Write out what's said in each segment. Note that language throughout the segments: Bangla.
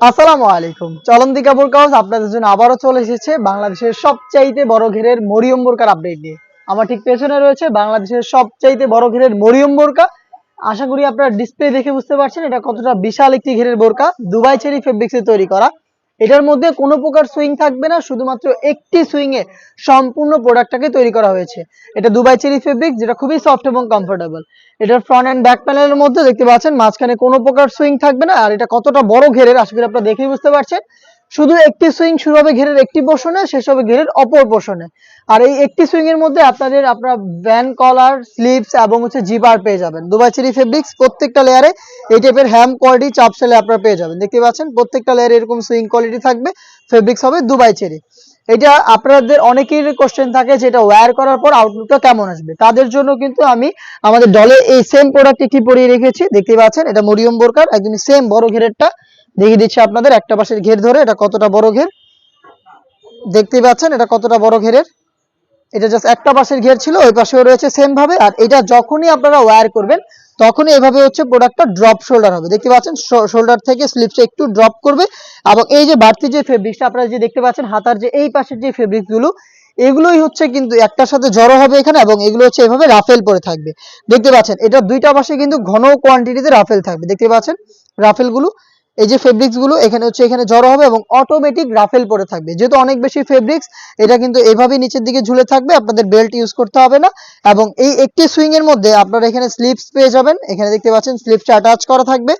আসসালামু আলাইকুম। চলন্তি কাউস আপনাদের জন্য আবারও চলে এসেছে বাংলাদেশের সবচাইতে বড় ঘেরের মরিয়ম বোরকার আপডেট নিয়ে। আমার ঠিক পেছনে রয়েছে বাংলাদেশের সবচাইতে বড় ঘেরের মরিয়ম বোরকা আশা করি আপনারা ডিসপ্লে দেখে বুঝতে পারছেন এটা কতটা বিশাল একটি ঘেরের বোরকা। দুবাই ছেড়ে ফেব্রিক্সে তৈরি করা। এটার মধ্যে কোনো প্রকার সুইং থাকবে না, শুধুমাত্র একটি সুইংয়ে সম্পূর্ণ প্রোডাক্টটাকে তৈরি করা হয়েছে। এটা দুবাই চেরি ফেব্রিক যেটা খুবই সফট এবং কমফোর্টেবল এটার ফ্রন্ট অ্যান্ড ব্যাক প্যানেলের মধ্যে দেখতে পাচ্ছেন, মাঝখানে কোনো প্রকার সুইং থাকবে না, আর এটা কতটা বড় ঘেরের, আশা করি আপনারা দেখেই বুঝতে পারছেন। শুধু একটি সুইং শুরু হবে ঘেরের একটি পোর্শনে শেষ হবে ঘেরের অপর পোর্শনে আর এই একটি সুইং এর মধ্যে আপনাদের আপনার ভ্যান কলার স্লিপস এবং হচ্ছে জিপার পেয়ে যাবেন। দুবাই চেরি ফেব্রিক্স প্রত্যেকটা লেয়ারে এই টাইপের হ্যাম কোয়ালিটি চাপ সেলে আপনারা পেয়ে যাবেন। দেখতে পাচ্ছেন, প্রত্যেকটা লেয়ারে এরকম সুইং কোয়ালিটি থাকবে। ফেব্রিক্স হবে দুবাই চেরি এটা আপনাদের অনেকের কোশ্চেন থাকে যে এটা ওয়্যার করার পর আউটলুকটা কেমন আসবে? তাদের জন্য কিন্তু আমি আমাদের ডলে এই সেম প্রোডাক্ট একটি পরিয়ে রেখেছি। দেখতে পাচ্ছেন, এটা মরিয়ম বোরকার, একদমই সেম বড় ঘেরেরটা। দেখিয়ে দিচ্ছি আপনাদের, একটা পাশের ঘের ধরে, এটা কতটা বড় ঘের? দেখতে পাচ্ছেন, এটা কতটা বড় ঘেরের? এটা জাস্ট একটা পাশের ঘের ছিল, ওই পাশেও রয়েছে সেম ভাবে আর এটা যখনই আপনারা ওয়্যার করবেন, তখনই এভাবে হচ্ছে প্রোডাক্টটা ড্রপ শোল্ডার হবে। দেখতে পাচ্ছেন শোল্ডার থেকে স্লিপসটা একটু ড্রপ করবে, এবং এই যে বাড়তি যে ফেব্রিক্সটা আপনারা যে দেখতে পাচ্ছেন, হাতার যে এই পাশের যে ফেব্রিকগুলো এগুলোই হচ্ছে কিন্তু একটার সাথে জড়ো হবে এখানে, এবং এগুলো হচ্ছে এভাবে রাফেল পরে থাকবে। দেখতে পাচ্ছেন, এটা দুইটা পাশে কিন্তু ঘন কোয়ান্টিটিতে রাফেল থাকবে। দেখতে পাচ্ছেন রাফেলগুলো এই যে ফেব্রিক্সগুলো, এখানে হচ্ছে এখানে জড়ো হবে এবং অটোমেটিক রাফেল পরে থাকবে। যেহেতু অনেক বেশি ফেব্রিক্স এটা কিন্তু এভাবেই নিচের দিকে ঝুলে থাকবে, আপনাদের বেল্ট ইউজ করতে হবে না। এবং এই একটি সুইং এর মধ্যে আপনারা এখানে স্লিপস পেয়ে যাবেন। এখানে দেখতে পাচ্ছেন স্লিপসটা অ্যাটাচ করা থাকবে।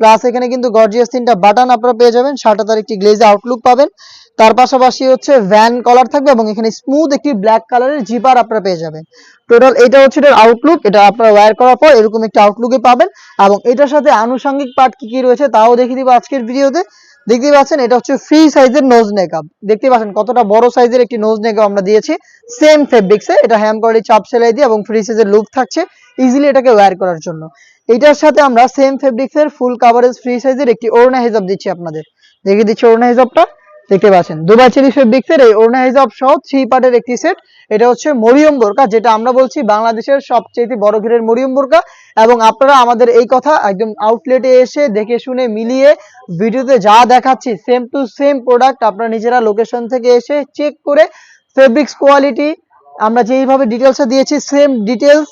প্লাস এখানে কিন্তু গর্জিয়াস তিনটা বাটন আপনারা পেয়ে যাবেন। সাথে তার একটি গ্লেজ আউটলুক পাবেন। তার পাশাপাশি হচ্ছে ভ্যান কলার থাকবে এবং এখানে স্মুথ একটি ব্ল্যাক কালারের জিপার আপনারা পেয়ে যাবেন। টোটাল এটা হচ্ছে এটার আউটলুক এটা আপনারা ওয়্যার করার পর এরকম একটা আউটলুকে পাবেন। এবং এটার সাথে আনুষঙ্গিক পার্ট কি কি রয়েছে তাও দেখিয়ে দিব আজকের ভিডিওতে দেখতে পাচ্ছেন, এটা হচ্ছে ফ্রি সাইজের নোজ নেকআপ দেখতে পাচ্ছেন কতটা বড় সাইজের একটি নোজ নেকআপ আমরা দিয়েছি। সেম ফেব্রিক্সে এটা হ্যাম কোয়ালিটি চাপ সেলাই দিয়ে এবং ফ্রি সাইজের লুক থাকছে ইজিলি এটাকে ওয়্যার করার জন্য। এটার সাথে আমরা সেম ফেব্রিক্সের ফুল কাভারেজ ফ্রি সাইজের একটি ওড়না হিজাব দিচ্ছি আপনাদের। দেখিয়ে দিচ্ছি ওড়না হিজাবটা। দেখতে পাচ্ছেন। দুবাই চেরি ফেব্রিক্সের এই ওড়না হিজাব সহ থ্রি পার্টের একটি সেট। এটা হচ্ছে মরিয়ম বোরকা, যেটা আমরা বলছি বাংলাদেশের সবচেয়ে বড় ঘেরের মরিয়ম বোরকা। এবং আপনারা আমাদের এই কথা একদম আউটলেটে এসে দেখে শুনে মিলিয়ে ভিডিওতে যা দেখাচ্ছি সেম টু সেম প্রোডাক্ট আপনারা নিজেরা লোকেশন থেকে এসে চেক করে ফেব্রিক্স কোয়ালিটি আমরা যেইভাবে ডিটেলসে দিয়েছি সেম ডিটেলস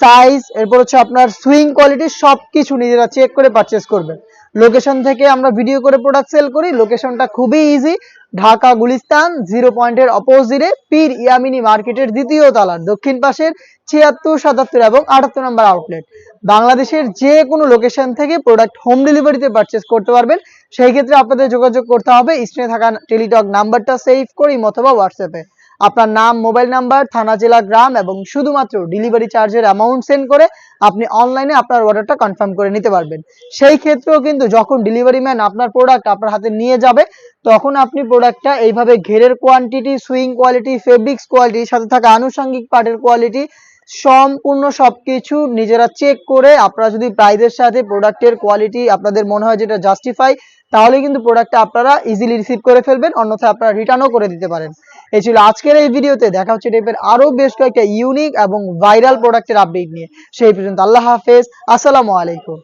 সাইজ এরপর হচ্ছে আপনার সুইং কোয়ালিটি সবকিছু নিজেরা চেক করে পারচেস করবেন। লোকেশন থেকে আমরা ভিডিও করে প্রোডাক্ট সেল করি। লোকেশনটা খুবই ইজি ঢাকা, গুলিস্তান জিরো পয়েন্টের অপোজিটে পীর ইয়ামিনী মার্কেটের দ্বিতীয় তলার, দক্ষিণ পাশের ছিয়াত্তর, সাতাত্তর এবং আটাত্তর নম্বর আউটলেট বাংলাদেশের যে কোনো লোকেশন থেকে প্রোডাক্ট হোম ডেলিভারিতে পারচেস করতে পারবেন। সেই ক্ষেত্রে আপনাদের যোগাযোগ করতে হবে। স্ক্রিনে থাকা টেলিটক নাম্বারটা সেভ করি, অথবা হোয়াটসঅ্যাপে আপনার নাম, মোবাইল নাম্বার, থানা, জেলা, গ্রাম এবং শুধুমাত্র ডেলিভারি চার্জের অ্যামাউন্ট সেন্ড করে আপনি অনলাইনে আপনার অর্ডারটা কনফার্ম করে নিতে পারবেন। সেই ক্ষেত্রেও কিন্তু যখন ডেলিভারি ম্যান আপনার প্রোডাক্ট আপনার হাতে নিয়ে যাবে, তখন আপনি প্রোডাক্টটা এইভাবে ঘেরের কোয়ান্টিটি সুইং কোয়ালিটি ফেব্রিক্স কোয়ালিটির সাথে থাকা আনুষঙ্গিক পার্টের কোয়ালিটি সম্পূর্ণ সবকিছু নিজেরা চেক করে আপনারা যদি প্রাইজের সাথে প্রোডাক্টের কোয়ালিটি আপনাদের মনে হয় যেটা জাস্টিফাই তাহলে কিন্তু প্রোডাক্টটা আপনারা ইজিলি রিসিভ করে ফেলবেন, অন্যথায় আপনারা রিটার্নও করে দিতে পারেন। এই ছিল আজকের এই ভিডিওতে। দেখা হচ্ছে টাইপের আরও বেশ কয়েকটা ইউনিক এবং ভাইরাল প্রোডাক্টের আপডেট নিয়ে। সেই পর্যন্ত আল্লাহ হাফেজ। আসসালামু আলাইকুম।